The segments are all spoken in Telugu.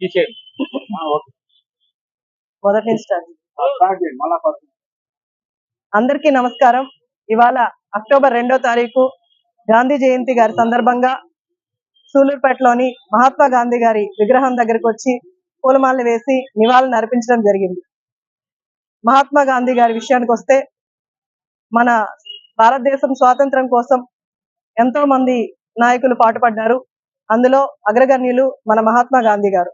తీసేయండి. ఓకే. మొదటి నుంచి start. ఆ, స్టార్ట్ చేయండి మళ్ళా ఫస్ట్ అందరికీ నమస్కారం. ఇవాళ అక్టోబర్ రెండో తారీఖు గాంధీ జయంతి గారి సందర్భంగా సూలూరుపేటలోని మహాత్మా గాంధీ గారి విగ్రహం దగ్గరకు వచ్చి పూలమాలలు వేసి నివాళులు అర్పించడం జరిగింది. మహాత్మా గాంధీ గారి విషయానికి వస్తే మన భారతదేశం స్వాతంత్రం కోసం ఎంతో మంది నాయకులు పాటుపడ్డారు. అందులో అగ్రగణ్యులు మన మహాత్మా గాంధీ గారు.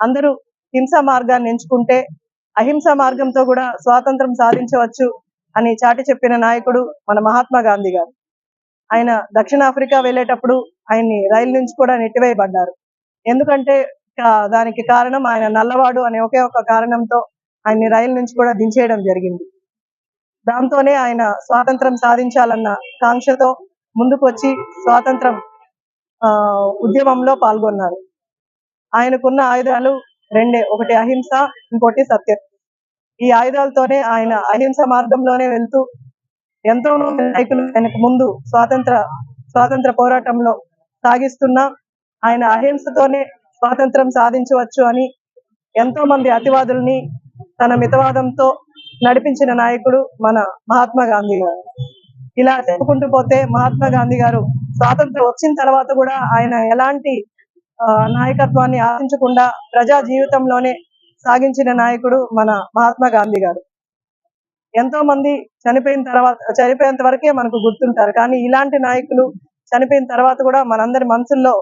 అందరూ హింసా మార్గాన్ని ఎంచుకుంటే అహింసా మార్గంతో కూడా స్వాతంత్రం సాధించవచ్చు అని చాటి చెప్పిన నాయకుడు మన మహాత్మా గాంధీ గారు. ఆయన దక్షిణాఫ్రికా వెళ్ళేటప్పుడు ఆయన్ని రైలు నుంచి కూడా నెట్టివేయబడ్డారు. ఎందుకంటే దానికి కారణం ఆయన నల్లవాడు అనే ఒకే ఒక కారణంతో ఆయన్ని రైలు నుంచి కూడా దించేయడం జరిగింది. దాంతోనే ఆయన స్వాతంత్రం సాధించాలన్న కాంక్షతో ముందుకు వచ్చి స్వాతంత్రం ఆ ఉద్యమంలో పాల్గొన్నారు. ఆయనకున్న ఆయుధాలు రెండే. ఒకటి అహింస ఇంకోటి సత్యం. ఈ ఆయుధాలతోనే ఆయన అహింస మార్గంలోనే వెళ్తూ ఎంతో నాయకులు ఆయనకు ముందు స్వాతంత్ర స్వాతంత్ర పోరాటంలో సాగిస్తున్న ఆయన అహింసతోనే స్వాతంత్రం సాధించవచ్చు అని ఎంతో మంది అతివాదుల్ని తన మితవాదంతో నడిపించిన నాయకుడు మన మహాత్మా గాంధీ గారు. ఇలా చెప్పుకుంటూ పోతే మహాత్మా గాంధీ గారు స్వాతంత్రం వచ్చిన తర్వాత కూడా ఆయన ఎలాంటి నాయకత్వాన్ని ఆశించకుండా ప్రజా జీవితంలోనే సాగించిన నాయకుడు మన మహాత్మా గాంధీ గారు. ఎంతో మంది చనిపోయిన తర్వాత చనిపోయేంత వరకే మనకు గుర్తుంటారు. కానీ ఇలాంటి నాయకులు చనిపోయిన తర్వాత కూడా మనందరి మనసుల్లో